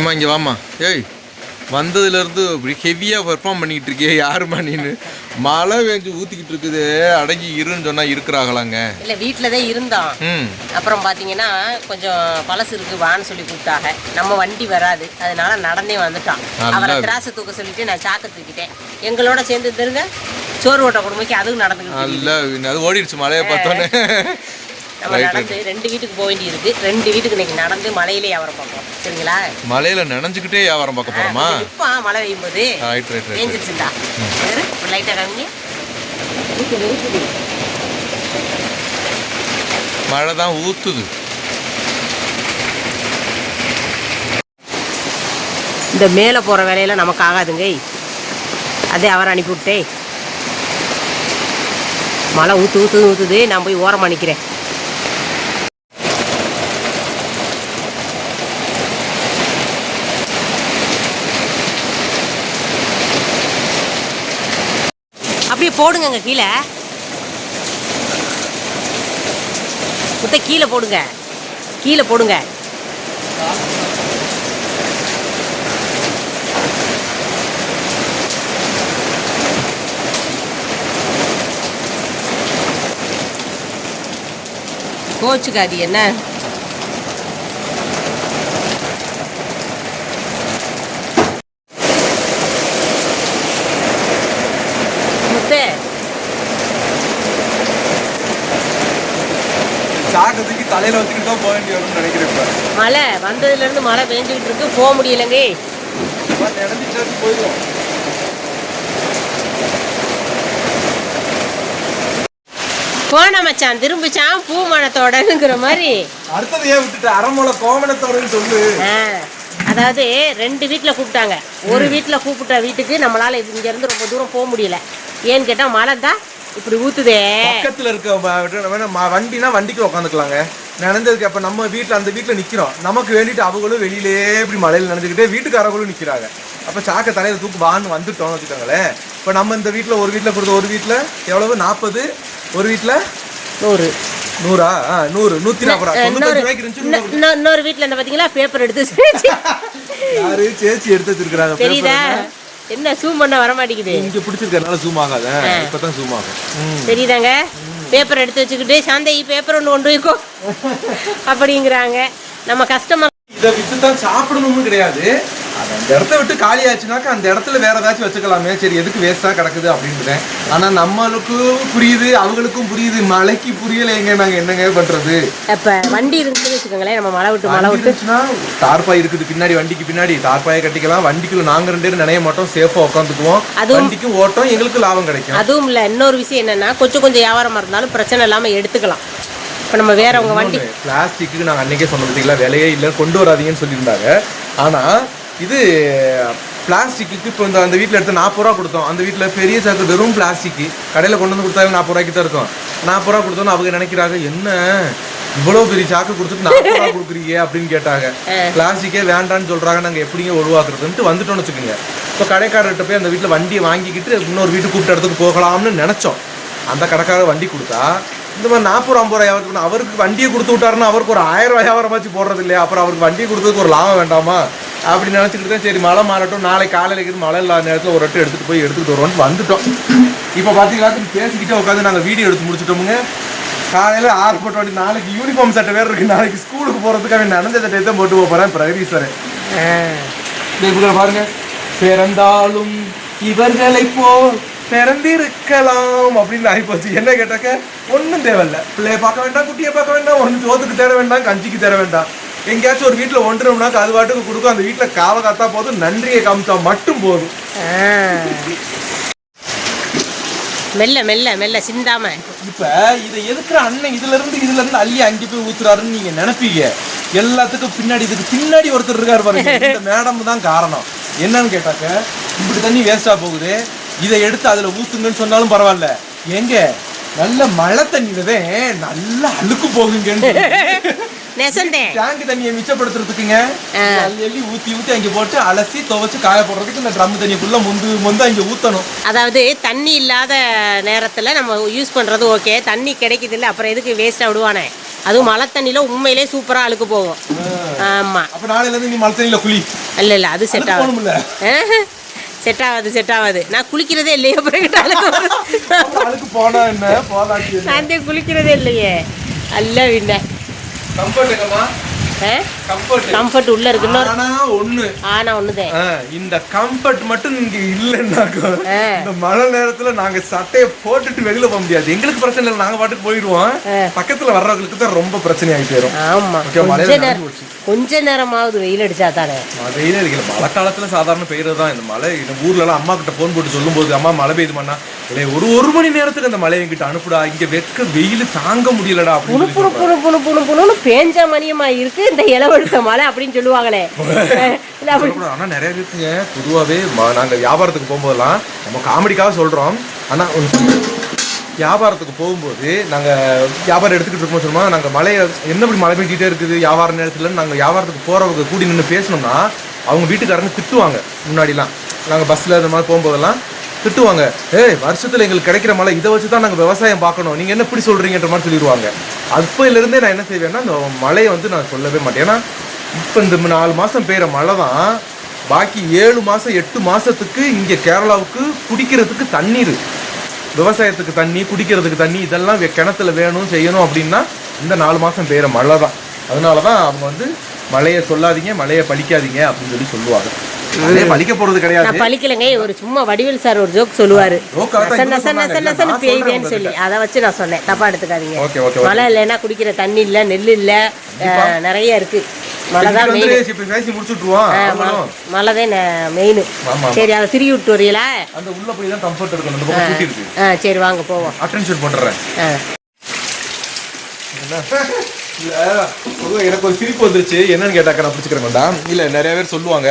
ஏம்மா இங்கே வாம்மா. ஏய் வந்ததுலேருந்து இப்படி ஹெவியாக பெர்ஃபார்ம் பண்ணிக்கிட்டு இருக்கியே யாரும்மா நீனு? மழை வேஞ்சு ஊற்றிக்கிட்டு இருக்குது அடங்கி இருன்னு சொன்னால் இருக்கிறாங்களாங்க. இல்லை வீட்டில் தான் இருந்தோம் அப்புறம் பார்த்தீங்கன்னா கொஞ்சம் பழசு இருக்கு வான்னு சொல்லி கூப்பிட்டாங்க. நம்ம வண்டி வராது அதனால நடந்தே வந்துட்டோம் நல்லா அவரை இருக்கு. திராசை தூக்க சொல்லிட்டு நான் சாக்க தூக்கிட்டேன். எங்களோட சேர்ந்து தெரிங்க சோறு ஓட்ட குடும்பக்கு அதுவும் நடந்துக்கிட்டு இருக்கு. நல்லா அது ஓடிடுச்சு மழையை பார்த்தோன்னே. நம்ம நடந்து ரெண்டு வீட்டுக்கு போக வேண்டி இருக்கு ரெண்டு வீட்டுக்கு இன்னைக்கு நடந்து மழையிலே வியாபாரம் பார்ப்போம். சரிங்களா? மழையில நனைஞ்சுக்கிட்டே வியாபாரம் பார்க்க போகிறோமா இப்போ மழை பெய்யும் போது ரைட் ரைட் ரைட் காமிங்க ஊத்துது, ஊத்துது. மழை தான் ஊற்றுது இந்த மேலே போகிற வேலையெல்லாம் நமக்கு ஆகாதுங்க. அதே அவரை அனுப்பிவிட்டே மழை ஊற்று ஊற்று ஊற்றுது நான் போய் ஓரமாக நிற்கிறேன் போடுங்க கீழே. முத்த கீழே போடுங்க. கீழே போடுங்க. கோச்சுக்காது என்ன? தலையில தான் போக வேண்டி வரும்னு நினைக்கிறேன் இப்போ. மழை மழை பெஞ்சுக்கிட்டு இருக்கு. போக முடியலங்க. நினைஞ்சிட்டு போயிடும். போன மச்சான் திரும்பிச்சான் பூ மாதிரி. அடுத்தது ஏன் விட்டுட்டு? அரைமுளை கோமணத்தோடன்னு சொல்லு. ஆ, அதாவது ரெண்டு வீட்டில் கூப்பிட்டாங்க. ஒரு வீட்டில் கூப்பிட்ட வீட்டுக்கு நம்மளால இங்கேருந்து ரொம்ப தூரம் போக முடியல. ஏன்னு கேட்டால் மழை தான் இப்படி ஊத்துதே. பக்கத்துல இருக்க வண்டினா வண்டிக்கு உட்காந்துக்கலாங்க நினைஞ்சதுக்கு அப்ப நம்ம வீட்ல அந்த வீட்ல நிக்கிறோம். நமக்கு வேண்டிட்டு அவங்களும் வெளியிலே இப்படி மழையில நினைஞ்சுக்கிட்டே வீட்டுக்காரங்களும் நிக்கிறாங்க. அப்ப சாக்க தலையில தூக்கு வான்னு வந்துட்டோம் வச்சுக்கோங்களேன். இப்ப நம்ம இந்த வீட்ல ஒரு வீட்ல கொடுத்த ஒரு வீட்ல எவ்வளவு? நாற்பது ஒரு வீட்ல? நூறு. நூறா? நூறு. நூத்தி நாற்பது இன்னொரு வீட்டில் என்ன பார்த்தீங்களா பேப்பர் எடுத்து. யாரு? சேச்சி எடுத்து வச்சிருக்காங்க தெரியுதா? என்ன? ஜூம் பண்ண வர மாட்டேங்குது? இங்க பிடிச்சிருக்கனால ஜூம் ஆகாத. இப்பதான் ஜூம் ஆகும். தெரியுதாங்க? பேப்பர் எடுத்து வச்சுக்கிட்டு சாந்தை பேப்பர் ஒன்று கொண்டு வைக்கோ அப்படிங்கிறாங்க. நம்ம கஸ்டமர் இதை வித்து தான் சாப்பிடணும்னு கிடையாது. அந்த இடத்த விட்டு காலி ஆச்சுனாக்கா அந்த இடத்துல வேற ஏதாச்சும் வச்சுக்கலாமே. சரி எதுக்கு வேஸ்டா கிடக்குது அப்படின்றேன். ஆனா நம்மளுக்கும் புரியுது அவங்களுக்கும் புரியுது. மழைக்கு புரியலைங்க நாங்க என்னங்க பண்றது? இப்போ வண்டி இருந்துச்சுன்னு வச்சுக்கோங்களேன் நம்ம மழை விட்டு மழை வண்டி விட்டு. இருந்துச்சுன்னா தார்பாய் இருக்குது பின்னாடி வண்டிக்கு பின்னாடி. தார்பாயை கட்டிக்கலாம் வண்டிக்குள்ள நாங்க ரெண்டு பேரும் நினைய மாட்டோம் சேஃபா உட்காந்துக்குவோம் அதுவும்- வண்டிக்கும் ஓட்டம் எங்களுக்கு லாபம் கிடைக்கும். அதுவும் இல்லை இன்னொரு விஷயம் என்னன்னா கொஞ்சம் கொஞ்சம் வியாபாரமாக இருந்தாலும் பிரச்சனை இல்லாமல் எடுத்துக்கலாம். இப்போ நம்ம வேறவங்க வண்டி பிளாஸ்டிக்கு நாங்கள் அன்னைக்கே சொன்ன பார்த்தீங்களா விலையே இல்லை கொண்டு வராதீங்கன்னு சொல்லியிருந்தாங்க. ஆனா இது பிளாஸ்டிக்கு இப்போ இந்த அந்த வீட்டில் எடுத்து நாற்பது ரூபா கொடுத்தோம். அந்த வீட்டில் பெரிய சாக்கு வெறும் பிளாஸ்டிக் கடையில் கொண்டு வந்து கொடுத்தாலும் நாற்பது ரூபாய்க்கு தான் இருக்கும். நாற்பது ரூபா கொடுத்தோன்னு அவங்க நினைக்கிறாங்க என்ன? இவ்வளோ பெரிய சாக்கு கொடுத்துட்டு நாற்பது ரூபா கொடுக்குறீங்க? அப்படின்னு கேட்டாங்க. பிளாஸ்டிக்கே வேண்டான்னு சொல்றாங்க. நாங்கள் எப்படிங்க ஒழுவாக்குறதுன்ட்டு வந்துட்டோம்னு வச்சுக்கோங்க. இப்போ கடைக்காரர்கிட்ட போய் அந்த வீட்டில் வண்டியை வாங்கிக்கிட்டு இன்னொரு வீட்டுக்கு கூப்பிட்ட இடத்துக்கு போகலாம்னு நினச்சோம். அந்த கடைக்காரர் வண்டி கொடுத்தா இந்த மாதிரி நாற்பது ஐம்பது ரூபாய் வியாபாரத்துக்கு அவருக்கு வண்டியை கொடுத்து விட்டாருன்னா அவருக்கு ஒரு ஆயிரம் ரூபாய் வியாபாரமாச்சு போடுறது இல்லையா? அப்புறம் அவருக்கு வண்டியை கொடுத்ததுக்கு ஒரு லாபம் வேண்டாமா? அப்படி நினச்சிக்கிட்டு தான் சரி மழை மாறட்டும். நாளைக்கு காலையில் இருக்குது மழை இல்லாத நேரத்தில் ஒரு ரெட்டு எடுத்துகிட்டு போய் எடுத்துகிட்டு வருவோம்னு வந்துட்டோம். இப்போ பார்த்தீங்கன்னா பேசிக்கிட்டே உட்காந்து நாங்கள் வீடியோ எடுத்து முடிச்சிட்டோமுங்க. காலையில் ஆறு போட்ட வண்டி நாளைக்கு யூனிஃபார்ம் சட்டை வேறு இருக்குது நாளைக்கு ஸ்கூலுக்கு போகிறதுக்கு அவன் நனைஞ்ச சட்டையை தான் போட்டு போக போகிறேன் பிரகதீஸ்வரன். பாருங்க. பிறந்தாலும் இவர்களை போல் பிறந்திருக்கலாம் அப்படின்னு ஆகிப்போச்சு. என்ன கேட்டாக்க? ஒன்றும் தேவையில்ல. பிள்ளைய பார்க்க வேண்டாம் குட்டியை பார்க்க வேண்டாம் ஒன்றும் சோத்துக்கு தேட வேண்டாம் கஞ்சிக்கு தேட வேண்டாம். எங்கேயாச்சும் ஒரு வீட்டில் ஒன்றுனோம்னாக்க அது பாட்டுக்கு கொடுக்கும். அந்த வீட்டில் காவ காத்தா போதும் நன்றியை காமிச்சா மட்டும் போதும். மெல்ல மெல்ல மெல்ல சிந்தாம. இப்ப இதை எதுக்குற அண்ணன் இதுல இருந்து இதுல இருந்து அள்ளி அங்கே போய் ஊத்துறாருன்னு நீங்க நினைப்பீங்க? எல்லாத்துக்கும் பின்னாடி இதுக்கு பின்னாடி ஒருத்தர் இருக்காரு பாருங்க. இந்த மேடம் தான் காரணம். என்னன்னு கேட்டாக்க இப்படி தண்ணி வேஸ்டா போகுது. இதை எடுத்து அதுல ஊத்துங்கன்னு சொன்னாலும் பரவாயில்ல. எங்க? நல்ல மழை தண்ணியில நல்ல அழுக்கு போகுங்கன்னு நெசந்தேன் டேங்க் தண்ணியை மிச்சப்படுத்துறதுக்குங்க. அள்ளி ஊத்தி ஊத்தி அங்க போட்டு அலசி துவைச்சு காய போடுறதுக்கு இந்த ட்ரம் தண்ணிக்குள்ள முந்து முந்து அங்க ஊத்தணும். அதாவது தண்ணி இல்லாத நேரத்தில் நம்ம யூஸ் பண்ணுறது ஓகே தண்ணி கிடைக்குது இல்லை அப்புறம் எதுக்கு வேஸ்ட்டாக விடுவானே? அதுவும் மழை தண்ணியில் உண்மையிலே சூப்பராக அழுக்கு போகும். ஆமாம் அப்ப நாளையில இருந்து நீ மழை தண்ணியில குளி. இல்ல இல்ல அது செட் போகணும்ல. செட் ஆகாது செட் ஆகாது. நான் குளிக்கிறதே இல்லையே அப்புறம் போனா என்ன? நான் குளிக்கிறதே இல்லையே? அல்ல வின்ன கம்ஃபர்ட் எங்கம்மா கம்ஃபர்ட் கம்ஃபர்ட் உள்ள இருக்கு. ஆனா ஒண்ணு. ஆனா ஒண்ணுதான் இந்த கம்ஃபர்ட் மட்டும் இங்க இல்லைன்னாக்கா. இந்த மழை நேரத்துல நாங்க சட்டையை போட்டுட்டு வெளியில போக முடியாது. எங்களுக்கு பிரச்சனை இல்லை நாங்க பாட்டுக்கு போயிடுவோம். பக்கத்துல வர்றவங்களுக்கு தான் ரொம்ப பிரச்சனை ஆகி போயிடும் ஆமா கொஞ்ச நேரமாவது வெயில் அடிச்சா தானே? மழையில அடிக்கல. மழை காலத்துல சாதாரண பெய்யறது தான். இந்த மழை இந்த ஊர்ல எல்லாம் அம்மா கிட்ட போன் போட்டு சொல்லும்போது அம்மா மழை பெய்யுதுமாண்ணா இல்லை ஒரு ஒரு மணி நேரத்துக்கு அந்த மழையை என்கிட்ட அனுப்புடா. இங்க வெக்க வெயில் தாங்க முடியலடா. அப்படின்னு புணு புணு புணு புணு புணுன்னு பேஞ்ச மணியமா இருக்கு. இந்த இளவழுத்த மழை அப்படின்னு சொல்லுவாங்களே இல்ல அப்படி சொல்லக்கூடாது. ஆனா நிறைய பேருக்குங்க பொதுவாகவே நாங்க வியாபாரத்துக்கு போகும்போதெல்லாம் நம்ம காமெடிக்காக சொல்றோம் ஆனா ஒண்ணு சொல்றேன். வியாபாரத்துக்கு போகும்போது நாங்க வியாபாரம் எடுத்துக்கிட்டு இருக்கோம் சொல்லுமா நாங்க மழையை என்ன இப்படி மழை பெஞ்சிட்டே இருக்குது வியாபார நேரத்துல நாங்க வியாபாரத்துக்கு போறவங்க கூடி நின்று பேசணும்னா அவங்க வீட்டுக்காரங்க திட்டுவாங்க முன்னாடிலாம் நாங்க பஸ்ல இந்த மாதிரி போகும்போதெல்லாம் திட்டுவாங்க. ஏய் வருஷத்துல எங்களுக்கு கிடைக்கிற மழை இதை வச்சு தான் நாங்கள் விவசாயம் பார்க்கணும். நீங்க என்ன இப்படி சொல்றீங்கன்ற மாதிரி சொல்லிடுவாங்க. அப்பையிலிருந்தே நான் என்ன செய்வேன்னா இந்த மழையை வந்து நான் சொல்லவே மாட்டேன். ஏன்னா இப்போ இந்த நாலு மாசம் பெய்கிற மழை தான் பாக்கி ஏழு மாசம் எட்டு மாசத்துக்கு இங்க கேரளாவுக்கு குடிக்கிறதுக்கு தண்ணீர். விவசாயத்துக்கு தண்ணி குடிக்கிறதுக்கு தண்ணி இதெல்லாம் கிணத்துல வேணும் செய்யணும் அப்படின்னா இந்த நாலு மாசம் பெய்கிற மழை தான். அதனால தான் அவங்க வந்து மழையை சொல்லாதீங்க மழையை பழிக்காதீங்க அப்படின்னு சொல்லி சொல்லுவாங்க. மழையை பழிக்க போறது கிடையாது. பழிக்கலைங்க. ஒரு சும்மா வடிவேல் சார் ஒரு ஜோக் சொல்லுவாரு. சொல்றேன் சொல்லி. அதை வச்சு நான் சொன்னேன். தப்பா எடுத்துக்காதீங்க. மழை இல்லைன்னா குடிக்கிற தண்ணி இல்ல நெல் இல்ல நிறைய இருக்கு. மழை தான் மெயின் சரி அதை திரும்பி விட்டு வரீங்களா? சரி வாங்க போவோம். இல்லை எனக்கு ஒரு சிரிப்பு வந்துருச்சு. என்னன்னு கேட்டாக்க நான் பிடிச்சிக்கிறேன் வேண்டாம் இல்லை நிறைய பேர் சொல்லுவாங்க.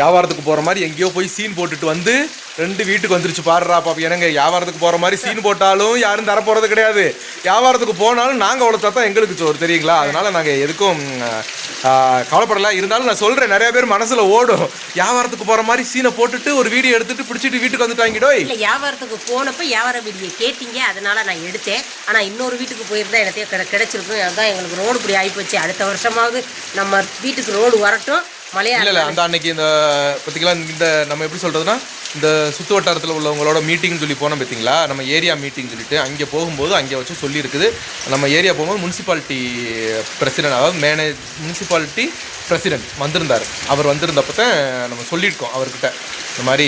வியாபாரத்துக்கு போகிற மாதிரி எங்கேயோ போய் சீன் போட்டுட்டு வந்து ரெண்டு வீட்டுக்கு வந்துருச்சு. பாடுறா பாப்பா என்னங்க வியாபாரத்துக்கு போகிற மாதிரி சீன் போட்டாலும் யாரும் தர போகிறது கிடையாது. வியாபாரத்துக்கு போனாலும் நாங்கள் அவ்வளோ தான் எங்களுக்கு சோறு தெரியுங்களா? அதனால நாங்கள் எதுக்கும் கவலைப்படல. இருந்தாலும் நான் சொல்கிறேன் நிறைய பேர் மனசில் ஓடும். வியாபாரத்துக்கு போகிற மாதிரி சீனை போட்டுட்டு ஒரு வீடியோ எடுத்துட்டு பிடிச்சிட்டு வீட்டுக்கு வந்துட்டாங்கிடோ இல்லை வியாபாரத்துக்கு போனப்போ வியாபார வீடியோ கேட்டீங்க அதனால் நான் எடுத்தேன். ஆனால் இன்னொரு வீட்டுக்கு போயிருந்தா எனக்கு கிடைச்சிருக்கும். அதுதான் எங்களுக்கு ரோடு இப்படி ஆகிப்போச்சு அடுத்த வருஷமாவது நம்ம வீட்டுக்கு ரோடு வரட்டும். மழையா இல்ல இல்ல அந்த அன்னைக்கு இந்த பார்த்தீங்களா இந்த நம்ம எப்படி சொல்றதுன்னா இந்த சுத்து வட்டாரத்தில் உள்ளவங்களோட மீட்டிங்னு சொல்லி போனோம் பார்த்தீங்களா நம்ம ஏரியா மீட்டிங் சொல்லிட்டு அங்கே போகும்போது அங்கே வச்சு சொல்லியிருக்குது. நம்ம ஏரியா போகும்போது முனிசிபாலிட்டி பிரசிடென்ட் அதாவது மேனேஜ் முனிசிபாலிட்டி பிரசிடென்ட் வந்திருந்தார். அவர் வந்திருந்தப்ப தான் நம்ம சொல்லியிருக்கோம் அவர்கிட்ட. இந்த மாதிரி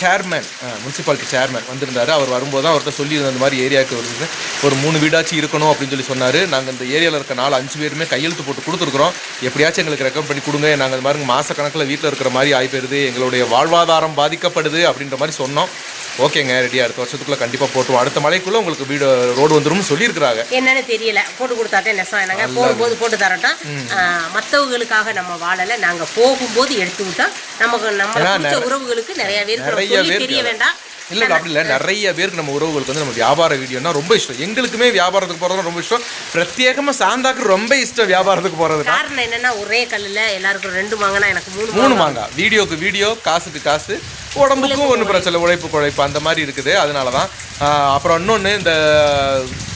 சேர்மேன் முனிசிபாலிட்டி சேர்மேன் வந்திருந்தாரு. அவர் வரும்போது தான் அவர்கிட்ட சொல்லியிருந்த இந்த மாதிரி ஏரியாவுக்கு வருது ஒரு மூணு வீடாச்சும் இருக்கணும் அப்படின்னு சொல்லி சொன்னார். நாங்கள் இந்த ஏரியாவில் இருக்க நாலு அஞ்சு பேருமே கையெழுத்து போட்டு கொடுத்துருக்குறோம். எப்படியாச்சும் எங்களுக்கு ரெக்கமெண்ட் பண்ணி கொடுங்க. நாங்கள் இந்த மாதிரி மாதக்கணக்கில் வீட்டில் இருக்கிற மாதிரி ஆகி போயிருது எங்களுடைய வாழ்வாதாரம் பாதிக்கப்படுது அப்படின்ற மாதிரி சொன்னோம். ஓகேங்க ரெடி அடுத்த வருஷத்துக்குள்ள கண்டிப்பாக போட்டுருவோம் அடுத்த மலைக்குள்ளே உங்களுக்கு வீடு ரோடு வந்துரும்னு சொல்லியிருக்கிறாங்க. என்னன்னு தெரியல. போட்டு கொடுத்தாட்டே நெசம் என்னங்க? போகும்போது போட்டு தரட்டும் மற்றவங்களுக்காக நம்ம வாழலை. நாங்க போகும்போது எடுத்து விட்டா நமக்கு நம்ம உறவுகளுக்கு நிறைய பேருக்கு தெரிய வேண்டாம். இல்லை அப்படி இல்லை. நிறைய பேருக்கு நம்ம உறவுகளுக்கு வந்து நம்ம வியாபார வீடியோனா ரொம்ப இஷ்டம். எங்களுக்குமே வியாபாரத்துக்கு போகிறது ரொம்ப இஷ்டம். பிரத்யேகமாக சாந்தாக்கு ரொம்ப இஷ்டம் வியாபாரத்துக்கு போகிறது காரணம் என்னன்னா ஒரே கல்லுல எல்லாருக்கும் ரெண்டு வாங்கினா எனக்கு மூணு மூணு. மாங்காய். வீடியோக்கு வீடியோ காசுக்கு காசு. உடம்புக்கும் ஒன்றும் பிரச்சனை உழைப்பு உழைப்பு அந்த மாதிரி இருக்குது. அதனால தான் அப்புறம் இன்னொன்று இந்த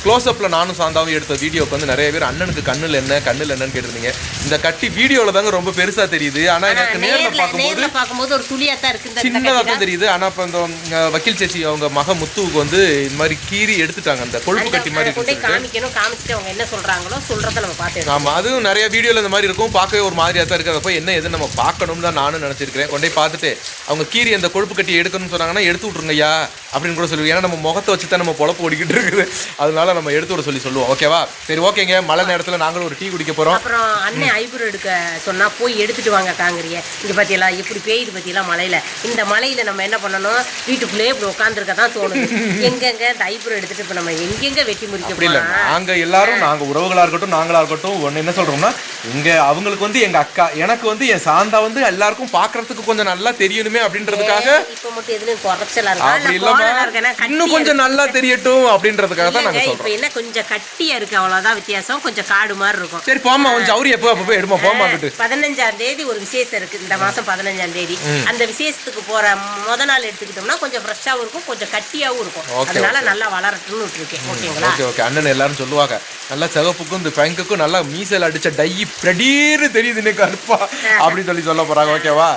க்ளோஸ்அப்பில் நானும் சாந்தாவும் எடுத்த வீடியோக்கு வந்து நிறைய பேர் அண்ணனுக்கு கண்ணில் என்ன கண்ணில் என்னன்னு கேட்டிருந்தீங்க. இந்த கட்டி வீடியோவில் தாங்க ரொம்ப பெருசாக தெரியுது. ஆனால் எனக்கு நேரில் பார்க்கும்போது பார்க்கும்போது ஒரு துளியா தான் இருக்கு இந்த சின்னதாக தான் தெரியுது. ஆனால் இப்போ இந்த வக்கீல் சேச்சி அவங்க மக முத்துவுக்கு வந்து இந்த மாதிரி கீறி எடுத்துட்டாங்க. அந்த கொழுப்பு கட்டி மாதிரி காமிக்கணும் காமிச்சிட்டு அவங்க என்ன சொல்றாங்களோ சொல்றத நம்ம பார்த்து. ஆமாம் அதுவும் நிறைய வீடியோவில் இந்த மாதிரி இருக்கும். பார்க்கவே ஒரு மாதிரியாக தான் இருக்குது. அப்போ என்ன எது நம்ம பார்க்கணும்னு தான் நானும் நினச்சிருக்கிறேன். கொண்டே பார்த்துட்டு அவங்க கீரி அந்த கொழுப்பு கட்டி எடுக்கணும்னு சொன்னாங்கன்னா எடுத்து விட்ருங்க ஐயா அப்படின்னு கூட சொல்லுவோம் ஏன்னா நம்ம முகத்தை வச்சு தான் நம்ம பொழப்பு ஓடிக்கிட்டு இருக்குது. அதனால நம்ம எடுத்து விட சொல்லி சொல்லுவோம். ஓகேவா சரி ஓகேங்க. மழை நேரத்தில் நாங்களும் ஒரு டீ குடிக்க போகிறோம் அப்புறம் அண்ணன் ஐப்ரோ எடுக்க சொன்னா போய் எடுத்துட்டு வாங்க காங்கிரிய. இங்க பாத்தீங்களா? எப்படி பெய்யுது பாத்தீங்களா மழையில? இந்த மழையில நம்ம என்ன பண்ணணும்? வீட்டுக்குள்ளேயே இப்படி உட்காந்துருக்க தான் தோணுது. எங்கெங்க இந்த ஐப்ரோ எடுத்துட்டு இப்ப நம்ம எங்கெங்க வெட்டி முறிக்க அப்படி இல்லை. நாங்கள் எல்லாரும் நாங்கள் உறவுகளாக இருக்கட்டும் நாங்களாக இருக்கட்டும் ஒன்று என்ன சொல்கிறோம்னா இங்கே அவங்களுக்கு வந்து எங்கள் அக்கா எனக்கு வந்து என் சாந்தா வந்து எல்லாருக்கும் பார்க்கறதுக்கு கொஞ்சம் நல்லா தெரியணுமே அப்படின்றதுக்காக அப்படின்றதுக்காக இப்ப மட்டும் எதுலயும் குறைச்சலா அப்படி இல்லாம இன்னும் கொஞ்சம் நல்லா தெரியட்டும் அப்படின்றதுக்காக தான் நாங்க சொல்றோம். இப்ப என்ன கொஞ்சம் கட்டியா இருக்கு? அவ்வளவுதான் வித்தியாசம். கொஞ்சம் காடு மாதிரி இருக்கும். சரி போமா கொஞ்சம் அவரு எப்போ அப்போ போய் எடுமா போமா அங்கிட்டு பதினஞ்சாம் தேதி ஒரு விசேஷம் இருக்கு. இந்த மாசம் பதினஞ்சாம் தேதி. அந்த விசேஷத்துக்கு போற முத நாள் எடுத்துக்கிட்டோம்னா கொஞ்சம் ஃப்ரெஷ்ஷாவும் இருக்கும் கொஞ்சம் கட்டியாவும் இருக்கும். அதனால நல்லா வளரட்டும்னு விட்டுருக்கேன். ஓகேங்களா? Okay okay. அண்ணன் எல்லாரும் சொல்லுவாங்க நல்லா சிகப்புக்கும் இந்த பேங்குக்கும் நல்லா மீசல் அடிச்ச டை பிரடீர்னு தெரியுது இன்னைக்கு கருப்பா அப்படின்னு சொல்லி சொல்ல போறாங்க. ஓகேவா?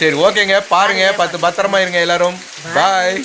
சரி ஓகேங்க. பாருங்க பத்து பத்திரமா இருங்க எல்லாரும். பாய்